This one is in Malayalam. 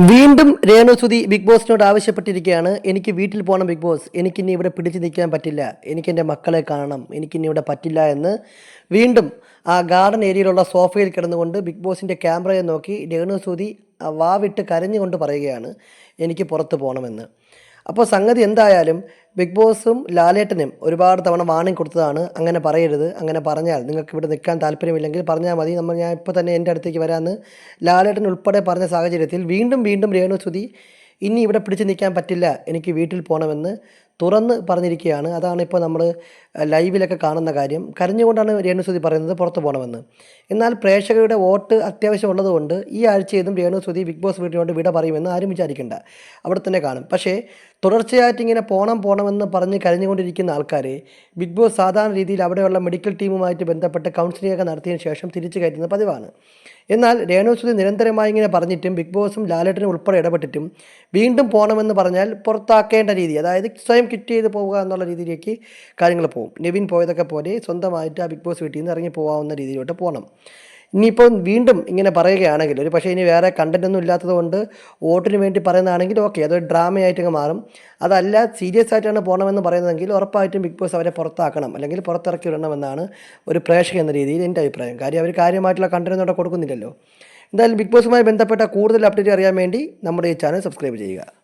വീണ്ടും രേണുസുതി ബിഗ് ബോസിനോട് ആവശ്യപ്പെട്ടിരിക്കുകയാണ്. എനിക്ക് വീട്ടിൽ പോകണം ബിഗ് ബോസ്. എനിക്കിനി ഇവിടെ പിടിച്ചു നിൽക്കാൻ പറ്റില്ല. എനിക്ക് എന്റെ മക്കളെ കാണണം. എനിക്കിനി ഇവിടെ പറ്റില്ല എന്ന് വീണ്ടും ആ ഗാർഡൻ ഏരിയയിലുള്ള സോഫയിൽ കിടന്നുകൊണ്ട് ബിഗ് ബോസിന്റെ ക്യാമറയെ നോക്കി രേണുസുതി വാവിട്ട് കരഞ്ഞുകൊണ്ട് പറയുകയാണ്. എനിക്ക് പുറത്ത് പോകണമെന്ന് അപ്പോൾ സംഗതി എന്തായാലും ബിഗ് ബോസും ലാലേട്ടനും ഒരുപാട് തവണ വാണിംഗ് കൊടുത്തതാണ്. അങ്ങനെ പറയരുത്. അങ്ങനെ പറഞ്ഞാൽ നിങ്ങൾക്ക് ഇവിടെ നിൽക്കാൻ താല്പര്യമില്ലെങ്കിൽ പറഞ്ഞാൽ മതി. നമ്മൾ ഞാൻ ഇപ്പോൾ തന്നെ എന്റെ അടുത്തേക്ക് വരാമെന്ന് ലാലേട്ടൻ ഉൾപ്പെടെ പറഞ്ഞ സാഹചര്യത്തിൽ വീണ്ടും വീണ്ടും രേണു രേണുസുതി ഇനി ഇവിടെ പിടിച്ചു നിൽക്കാൻ പറ്റില്ല. എനിക്ക് വീട്ടിൽ പോകണമെന്ന് തുറന്ന് പറഞ്ഞിരിക്കുകയാണ്. അതാണ് ഇപ്പോൾ നമ്മൾ ലൈവിലൊക്കെ കാണുന്ന കാര്യം. കരഞ്ഞുകൊണ്ടാണ് രേണുസുതി പറയുന്നത് പുറത്തു പോകണമെന്ന്. എന്നാൽ പ്രേക്ഷകരുടെ വോട്ട് അത്യാവശ്യം ഉള്ളതുകൊണ്ട് ഈ ആഴ്ചയിലും രേണുസുതി ബിഗ് ബോസ് വീട്ടിലോട്ട് വിട പറയുമെന്ന് ആരും വിചാരിക്കേണ്ട. അവിടെ തന്നെ കാണും. പക്ഷേ തുടർച്ചയായിട്ട് ഇങ്ങനെ പോണം പോണമെന്ന് പറഞ്ഞ് കരഞ്ഞുകൊണ്ടിരിക്കുന്ന ആൾക്കാരെ ബിഗ് ബോസ് സാധാരണ രീതിയിൽ അവിടെയുള്ള മെഡിക്കൽ ടീമുമായിട്ട് ബന്ധപ്പെട്ട് കൗൺസിലിംഗ് ഒക്കെ നടത്തിയതിന് ശേഷം തിരിച്ചു കയറ്റുന്ന പതിവാണ്. എന്നാൽ രേണുസുതി നിരന്തരമായി ഇങ്ങനെ പറഞ്ഞിട്ടും ബിഗ് ബോസും ലാലേട്ടനും ഉൾപ്പെടെ ഇടപെട്ടിട്ടും വീണ്ടും പോകണമെന്ന് പറഞ്ഞാൽ പുറത്താക്കേണ്ട രീതി അതായത് സ്വയം കിറ്റ് ചെയ്ത് പോവുക എന്നുള്ള രീതിയിലേക്ക് കാര്യങ്ങൾ പോകും നിവിൻ പോയതൊക്കെ പോലെ സ്വന്തമായിട്ട് ആ ബിഗ് ബോസ് വീട്ടിൽ നിന്ന് ഇറങ്ങി പോകാവുന്ന രീതിയിലോട്ട് പോകണം ഇനിയിപ്പോൾ വീണ്ടും ഇങ്ങനെ പറയുകയാണെങ്കിൽ ഒരു പക്ഷേ ഇനി വേറെ കണ്ടന്റ് ഒന്നും ഇല്ലാത്തത് കൊണ്ട് വോട്ടിന് വേണ്ടി പറയുന്നതാണെങ്കിൽ ഓക്കെ അതൊരു ഡ്രാമയായിട്ടങ്ങ് മാറും. അതല്ല സീരിയസ് ആയിട്ടാണ് പോകണമെന്ന് പറയുന്നതെങ്കിൽ ഉറപ്പായിട്ടും ബിഗ് ബോസ് അവരെ പുറത്താക്കണം അല്ലെങ്കിൽ പുറത്തിറക്കി വിടണമെന്നാണ് ഒരു പ്രേക്ഷകൻ എന്ന രീതിയിൽ എന്റെ അഭിപ്രായം. കാര്യം അവർ കാര്യമായിട്ടുള്ള കണ്ടന്റ് അവിടെ കൊടുക്കുന്നില്ലല്ലോ. എന്തായാലും ബിഗ് ബോസുമായി ബന്ധപ്പെട്ട കൂടുതൽ അപ്ഡേറ്റ് അറിയാൻ വേണ്ടി നമ്മുടെ ഈ ചാനൽ സബ്സ്ക്രൈബ് ചെയ്യുക.